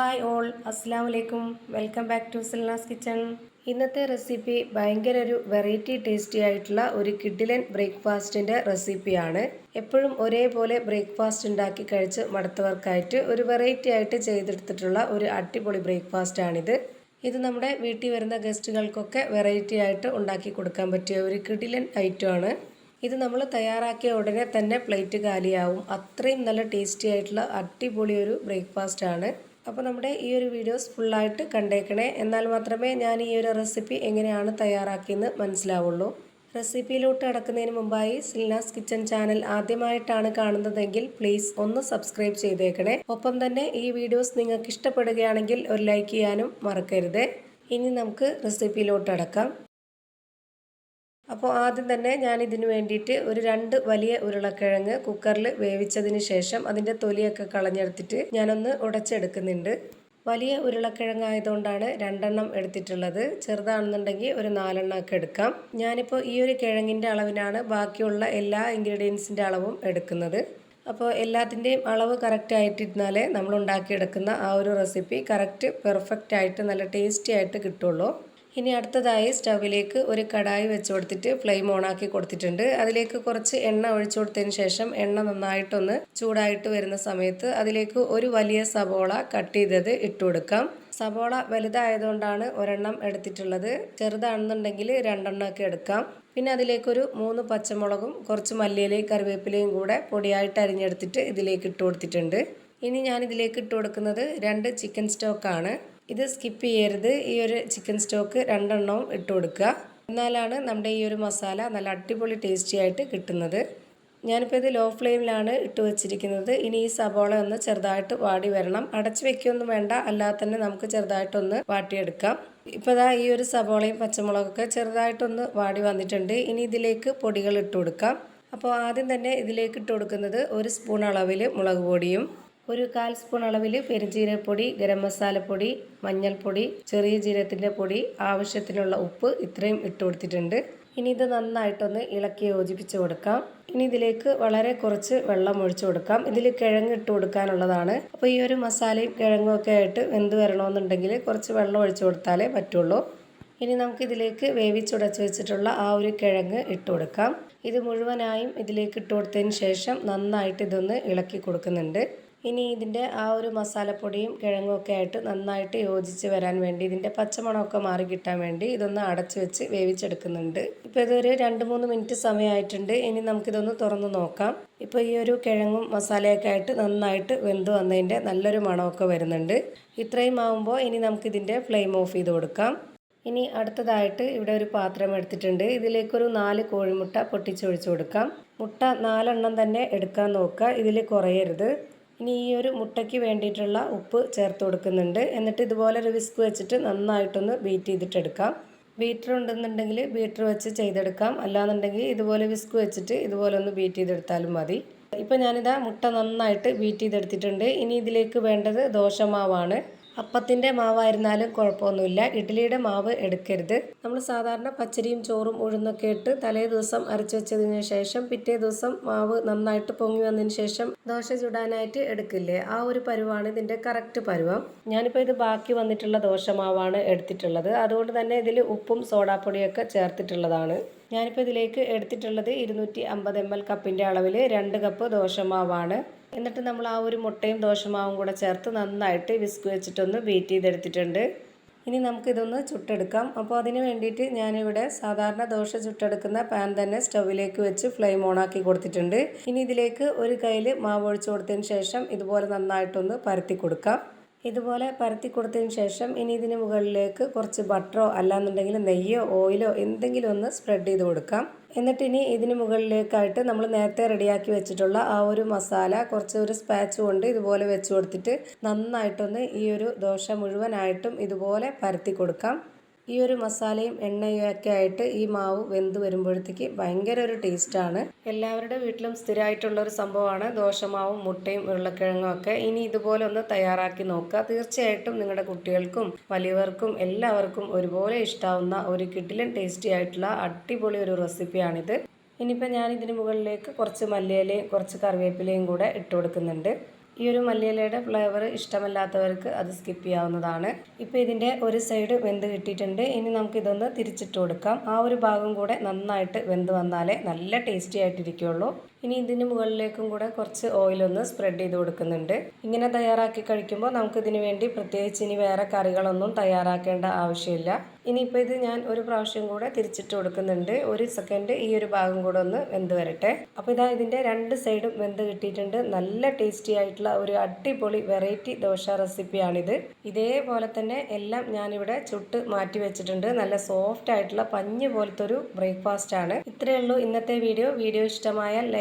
Hi all അസ്സാം വലൈക്കും welcome back to Silna's kitchen. ഇന്നത്തെ റെസിപ്പി ഭയങ്കര ഒരു വെറൈറ്റി ടേസ്റ്റി ആയിട്ടുള്ള ഒരു കിഡിലൻ ബ്രേക്ക്ഫാസ്റ്റിന്റെ റെസിപ്പിയാണ്. എപ്പോഴും ഒരേപോലെ ബ്രേക്ക്ഫാസ്റ്റ് ഉണ്ടാക്കി കഴിച്ച് മടുത്തവർക്കായിട്ട് ഒരു വെറൈറ്റി ആയിട്ട് ചെയ്തെടുത്തിട്ടുള്ള ഒരു അടിപൊളി ബ്രേക്ക്ഫാസ്റ്റ് ആണിത് ഇത് നമ്മുടെ വീട്ടിൽ വരുന്ന ഗസ്റ്റുകൾക്കൊക്കെ വെറൈറ്റി ആയിട്ട് ഉണ്ടാക്കി കൊടുക്കാൻ പറ്റിയ ഒരു കിഡിലൻ ഐറ്റമാണ്. ഇത് നമ്മൾ തയ്യാറാക്കിയ ഉടനെ തന്നെ പ്ലേറ്റ് കാലിയാവും. അത്രയും നല്ല ടേസ്റ്റി ആയിട്ടുള്ള അടിപൊളി ഒരു ബ്രേക്ക്ഫാസ്റ്റ് ആണ് അപ്പോൾ നമ്മുടെ ഈ ഒരു വീഡിയോസ് ഫുള്ളായിട്ട് കണ്ടേക്കണേ. എന്നാൽ മാത്രമേ ഞാൻ ഈ ഒരു റെസിപ്പി എങ്ങനെയാണ് തയ്യാറാക്കിയെന്ന് മനസ്സിലാവുള്ളൂ. റെസിപ്പിയിലോട്ട് കടക്കുന്നതിന് മുമ്പായി സിൽനാസ് കിച്ചൺ ചാനൽ ആദ്യമായിട്ടാണ് കാണുന്നതെങ്കിൽ പ്ലീസ് ഒന്ന് സബ്സ്ക്രൈബ് ചെയ്തേക്കണേ. ഒപ്പം തന്നെ ഈ വീഡിയോസ് നിങ്ങൾക്ക് ഇഷ്ടപ്പെടുകയാണെങ്കിൽ ഒരു ലൈക്ക് ചെയ്യാനും മറക്കരുത്. ഇനി നമുക്ക് റെസിപ്പിയിലോട്ട് അടക്കാം. അപ്പോൾ ആദ്യം തന്നെ ഞാൻ ഇതിന് വേണ്ടിയിട്ട് ഒരു രണ്ട് വലിയ ഉരുളക്കിഴങ്ങ് കുക്കറിൽ വേവിച്ചതിന് ശേഷം അതിന്റെ തൊലിയൊക്കെ കളഞ്ഞെടുത്തിട്ട് ഞാനൊന്ന് ഉടച്ചെടുക്കുന്നുണ്ട്. വലിയ ഉരുളക്കിഴങ്ങായതുകൊണ്ടാണ് രണ്ടെണ്ണം എടുത്തിട്ടുള്ളത്. ചെറുതാണെന്നുണ്ടെങ്കിൽ ഒരു നാലെണ്ണം ഒക്കെ എടുക്കാം. ഞാനിപ്പോൾ ഈ ഒരു കിഴങ്ങിന്റെ അളവിനാണ് ബാക്കിയുള്ള എല്ലാ ഇൻഗ്രീഡിയൻസിന്റെ അളവും എടുക്കുന്നത്. അപ്പോൾ എല്ലാത്തിന്റെയും അളവ് കറക്റ്റ് ആയിട്ടിരുന്നാലേ നമ്മൾ ഉണ്ടാക്കിയെടുക്കുന്ന ആ ഒരു റെസിപ്പി കറക്റ്റ് പെർഫെക്റ്റ് ആയിട്ട് നല്ല ടേസ്റ്റി ആയിട്ട് കിട്ടുള്ളൂ. ഇനി അടുത്തതായി സ്റ്റൗവിലേക്ക് ഒരു കടായി വെച്ച് കൊടുത്തിട്ട് ഫ്ലെയിം ഓണാക്കി കൊടുത്തിട്ടുണ്ട്. അതിലേക്ക് കുറച്ച് എണ്ണ ഒഴിച്ചു കൊടുത്തതിന് ശേഷം എണ്ണ നന്നായിട്ടൊന്ന് ചൂടായിട്ട് വരുന്ന സമയത്ത് അതിലേക്ക് ഒരു വലിയ സബോള കട്ട് ചെയ്തത് ഇട്ട് കൊടുക്കാം. സബോള വലുതായതുകൊണ്ടാണ് ഒരെണ്ണം എടുത്തിട്ടുള്ളത്. ചെറുതാണെന്നുണ്ടെങ്കിൽ രണ്ടെണ്ണം ഒക്കെ എടുക്കാം. പിന്നെ അതിലേക്കൊരു മൂന്ന് പച്ചമുളകും കുറച്ച് മല്ലിയിലയും കറിവേപ്പിലയും കൂടെ പൊടിയായിട്ട് അരിഞ്ഞെടുത്തിട്ട് ഇതിലേക്ക് ഇട്ട് കൊടുത്തിട്ടുണ്ട്. ഇനി ഞാൻ ഇതിലേക്ക് ഇട്ട് കൊടുക്കുന്നത് രണ്ട് ചിക്കൻ സ്റ്റോക്കാണ് ഇത് സ്കിപ്പ് ചെയ്യരുത്. ഈ ഒരു ചിക്കൻ സ്റ്റോക്ക് രണ്ടെണ്ണവും ഇട്ട് കൊടുക്കുക. എന്നാലാണ് നമ്മുടെ ഈ ഒരു മസാല നല്ല അടിപൊളി ടേസ്റ്റി ആയിട്ട് കിട്ടുന്നത്. ഞാനിപ്പോൾ ഇത് ലോ ഫ്ലെയിമിലാണ് ഇട്ട് വെച്ചിരിക്കുന്നത്. ഇനി ഈ സബോള ഒന്ന് ചെറുതായിട്ട് വാടി വരണം. അടച്ചു വെക്കുകയൊന്നും വേണ്ട. അല്ലാതെ തന്നെ നമുക്ക് ചെറുതായിട്ടൊന്ന് വാട്ടിയെടുക്കാം. ഇപ്പോൾ ഇതാ ഈ ഒരു സബോളയും പച്ചമുളകൊക്കെ ചെറുതായിട്ടൊന്ന് വാടി വന്നിട്ടുണ്ട്. ഇനി ഇതിലേക്ക് പൊടികൾ ഇട്ട് കൊടുക്കാം. അപ്പോൾ ആദ്യം തന്നെ ഇതിലേക്ക് ഇട്ട് കൊടുക്കുന്നത് ഒരു സ്പൂൺ അളവിൽ മുളക് പൊടിയും ഒരു കാൽ സ്പൂൺ അളവിൽ പെരുംജീരകപ്പൊടി ഗരം മസാലപ്പൊടി മഞ്ഞൾപ്പൊടി ചെറിയ ജീരത്തിന്റെ പൊടി ആവശ്യത്തിനുള്ള ഉപ്പ് ഇത്രയും ഇട്ട് കൊടുത്തിട്ടുണ്ട്. ഇനി ഇത് നന്നായിട്ടൊന്ന് ഇളക്കി യോജിപ്പിച്ച് കൊടുക്കാം. ഇനി ഇതിലേക്ക് വളരെ കുറച്ച് വെള്ളം ഒഴിച്ചു കൊടുക്കാം. ഇതിൽ കിഴങ്ങ് ഇട്ട് കൊടുക്കാനുള്ളതാണ്. അപ്പോൾ ഈ ഒരു മസാലയും കിഴങ്ങും ഒക്കെ ആയിട്ട് വെന്ത് വരണമെന്നുണ്ടെങ്കിൽ കുറച്ച് വെള്ളം ഒഴിച്ചു കൊടുത്താലേ പറ്റുള്ളൂ. ഇനി നമുക്ക് ഇതിലേക്ക് വേവിച്ചുടച്ച് വെച്ചിട്ടുള്ള ആ ഒരു കിഴങ്ങ് ഇട്ട് കൊടുക്കാം. ഇത് മുഴുവനായും ഇതിലേക്ക് ഇട്ട് കൊടുത്തതിന് ശേഷം നന്നായിട്ട് ഇതൊന്ന് ഇളക്കി കൊടുക്കുന്നുണ്ട്. ഇനി ഇതിന്റെ ആ ഒരു മസാലപ്പൊടിയും കിഴങ്ങും ഒക്കെ ആയിട്ട് നന്നായിട്ട് യോജിച്ച് വരാൻ വേണ്ടി ഇതിന്റെ പച്ചമണമൊക്കെ മാറി കിട്ടാൻ വേണ്ടി ഇതൊന്ന് അടച്ചു വെച്ച് വേവിച്ചെടുക്കുന്നുണ്ട്. ഇപ്പോൾ ഇതൊരു രണ്ട് മൂന്ന് മിനിറ്റ് സമയമായിട്ടുണ്ട്. ഇനി നമുക്കിതൊന്ന് തുറന്ന് നോക്കാം. ഇപ്പോൾ ഈ ഒരു കിഴങ്ങും മസാലയൊക്കെ ആയിട്ട് നന്നായിട്ട് വെന്ത് വന്നതിന്റെ നല്ലൊരു മണമൊക്കെ വരുന്നുണ്ട്. ഇത്രയും ആകുമ്പോൾ ഇനി നമുക്കിതിന്റെ ഫ്ലെയിം ഓഫ് ചെയ്ത് കൊടുക്കാം. ഇനി അടുത്തതായിട്ട് ഇവിടെ ഒരു പാത്രം എടുത്തിട്ടുണ്ട്. ഇതിലേക്കൊരു നാല് കോഴിമുട്ട പൊട്ടിച്ചൊഴിച്ചു കൊടുക്കാം. മുട്ട നാലെണ്ണം തന്നെ എടുക്കാൻ നോക്കുക. ഇതിൽ കുറയരുത്. ഇനി ഈ ഒരു മുട്ടയ്ക്ക് വേണ്ടിയിട്ടുള്ള ഉപ്പ് ചേർത്ത് കൊടുക്കുന്നുണ്ട്. എന്നിട്ട് ഇതുപോലെ ഒരു വിസ്ക് വെച്ചിട്ട് നന്നായിട്ടൊന്ന് ബീറ്റ് ചെയ്തിട്ടെടുക്കാം ബീറ്റർ ഉണ്ടെന്നുണ്ടെങ്കിൽ ബീറ്റർ വെച്ച് ചെയ്തെടുക്കാം. അല്ലാന്നുണ്ടെങ്കിൽ ഇതുപോലെ വിസ്ക് വെച്ചിട്ട് ഇതുപോലെ ഒന്ന് ബീറ്റ് ചെയ്തെടുത്താലും മതി. ഇപ്പം ഞാനിതാ മുട്ട നന്നായിട്ട് ബീറ്റ് ചെയ്തെടുത്തിട്ടുണ്ട്. ഇനി ഇതിലേക്ക് വേണ്ടത് ദോശമാവാണ്. അപ്പത്തിന്റെ മാവായിരുന്നാലും കുഴപ്പമൊന്നുമില്ല. ഇഡ്ഡലിയുടെ മാവ് എടുക്കരുത്. നമ്മൾ സാധാരണ പച്ചരിയും ചോറും ഉഴുന്നൊക്കെ ഇട്ട് തലേ ദിവസം അരച്ചു വെച്ചതിന് ശേഷം പിറ്റേ ദിവസം മാവ് നന്നായിട്ട് പൊങ്ങി വന്നതിന് ശേഷം ദോശ ചുടാനായിട്ട് എടുക്കില്ലേ? ആ ഒരു പരുവാണ് ഇതിന്റെ കറക്റ്റ് പരുവം. ഞാനിപ്പോൾ ഇത് ബാക്കി വന്നിട്ടുള്ള ദോശ മാവാണ് എടുത്തിട്ടുള്ളത്. അതുകൊണ്ട് തന്നെ ഇതിൽ ഉപ്പും സോഡാപ്പൊടിയൊക്കെ ചേർത്തിട്ടുള്ളതാണ്. ഞാനിപ്പോൾ ഇതിലേക്ക് എടുത്തിട്ടുള്ളത് ഇരുന്നൂറ്റി അമ്പത് എം എൽ കപ്പിന്റെ അളവിൽ രണ്ട് കപ്പ് ദോശമാവാണ് എന്നിട്ട് നമ്മൾ ആ ഒരു മുട്ടയും ദോശമാവും കൂടെ ചേർത്ത് നന്നായിട്ട് വിസ്ക് വെച്ചിട്ടൊന്ന് ബീറ്റ് ചെയ്തെടുത്തിട്ടുണ്ട്. ഇനി നമുക്കിതൊന്ന് ചുട്ടെടുക്കാം. അപ്പോൾ അതിന് വേണ്ടിയിട്ട് ഞാനിവിടെ സാധാരണ ദോശ ചുട്ടെടുക്കുന്ന പാൻ തന്നെ സ്റ്റൗവിലേക്ക് വെച്ച് ഫ്ലെയിം ഓണാക്കി കൊടുത്തിട്ടുണ്ട്. ഇനി ഇതിലേക്ക് ഒരു കയ്യിൽ മാവ് ഒഴിച്ചു കൊടുത്തതിന് ശേഷം ഇതുപോലെ നന്നായിട്ടൊന്ന് പരത്തി കൊടുക്കാം. ഇതുപോലെ പരത്തി കൊടുത്തതിന് ശേഷം ഇനി ഇതിന് മുകളിലേക്ക് കുറച്ച് ബട്ടറോ അല്ലാന്നുണ്ടെങ്കിൽ നെയ്യോ ഓയിലോ എന്തെങ്കിലും ഒന്ന് സ്പ്രെഡ് ചെയ്ത് കൊടുക്കാം. എന്നിട്ട് ഇനി ഇതിന് മുകളിലേക്കായിട്ട് നമ്മൾ നേരത്തെ റെഡിയാക്കി വെച്ചിട്ടുള്ള ആ ഒരു മസാല കുറച്ച് ഒരു സ്പാച്ച് കൊണ്ട് ഇതുപോലെ വെച്ച് കൊടുത്തിട്ട് നന്നായിട്ടൊന്ന് ഈ ഒരു ദോശ മുഴുവനായിട്ടും ഇതുപോലെ പരത്തി കൊടുക്കാം. ഈ ഒരു മസാലയും എണ്ണയും ഒക്കെ ആയിട്ട് ഈ മാവ് വെന്ത് വരുമ്പോഴത്തേക്ക് ഭയങ്കര ഒരു ടേസ്റ്റാണ് എല്ലാവരുടെ വീട്ടിലും സ്ഥിരമായിട്ടുള്ള ഒരു സംഭവമാണ്. ദോശമാവും മുട്ടയും ഉരുളക്കിഴങ്ങും ഒക്കെ ഇനി ഇതുപോലെ ഒന്ന് തയ്യാറാക്കി നോക്കുക. തീർച്ചയായിട്ടും നിങ്ങളുടെ കുട്ടികൾക്കും വലിയവർക്കും എല്ലാവർക്കും ഒരുപോലെ ഇഷ്ടാവുന്ന ഒരു കിട്ടിലും ടേസ്റ്റി ആയിട്ടുള്ള അടിപൊളി ഒരു റെസിപ്പിയാണിത് ഇനിയിപ്പോൾ ഞാൻ ഇതിന് മുകളിലേക്ക് കുറച്ച് മല്ലിയിലയും കുറച്ച് കറിവേപ്പിലയും കൂടെ ഇട്ട് കൊടുക്കുന്നുണ്ട്. ഈ ഒരു മല്ലിയിലയുടെ ഫ്ലേവർ ഇഷ്ടമല്ലാത്തവർക്ക് അത് സ്കിപ്പ് ചെയ്യാവുന്നതാണ്. ഇപ്പോൾ ഇതിന്റെ ഒരു സൈഡ് വെന്ത് കിട്ടിയിട്ടുണ്ട്. ഇനി നമുക്ക് ഇതൊന്ന് തിരിച്ചിട്ട് കൊടുക്കാം. ആ ഒരു ഭാഗം കൂടെ നന്നായിട്ട് വെന്ത് വന്നാലേ നല്ല ടേസ്റ്റി ആയിട്ടിരിക്കുള്ളൂ. ഇനി ഇതിന് മുകളിലേക്കും കൂടെ കുറച്ച് ഓയിലൊന്ന് സ്പ്രെഡ് ചെയ്ത് കൊടുക്കുന്നുണ്ട്. ഇങ്ങനെ തയ്യാറാക്കി കഴിക്കുമ്പോൾ നമുക്ക് ഇതിന് വേണ്ടി പ്രത്യേകിച്ച് ഇനി വേറെ കറികളൊന്നും തയ്യാറാക്കേണ്ട ആവശ്യമില്ല. ഇനിയിപ്പോൾ ഇത് ഞാൻ ഒരു പ്രാവശ്യം കൂടെ തിരിച്ചിട്ട് കൊടുക്കുന്നുണ്ട്. ഒരു സെക്കൻഡ് ഈ ഒരു ഭാഗം കൂടെ ഒന്ന് വെന്ത് വരട്ടെ. അപ്പോൾ ഇതാ ഇതിന്റെ രണ്ട് സൈഡും വെന്ത് കിട്ടിയിട്ടുണ്ട്. നല്ല ടേസ്റ്റി ആയിട്ടുള്ള ഒരു അടിപൊളി വെറൈറ്റി ദോശ റെസിപ്പിയാണിത് ഇതേപോലെ തന്നെ എല്ലാം ഞാനിവിടെ ചുട്ട് മാറ്റി വെച്ചിട്ടുണ്ട്. നല്ല സോഫ്റ്റ് ആയിട്ടുള്ള പഞ്ഞ് പോലത്തെ ഒരു ബ്രേക്ക്ഫാസ്റ്റ് ആണ്. ഇത്രയേ ഉള്ളൂ ഇന്നത്തെ വീഡിയോ വീഡിയോ ഇഷ്ടമായാൽ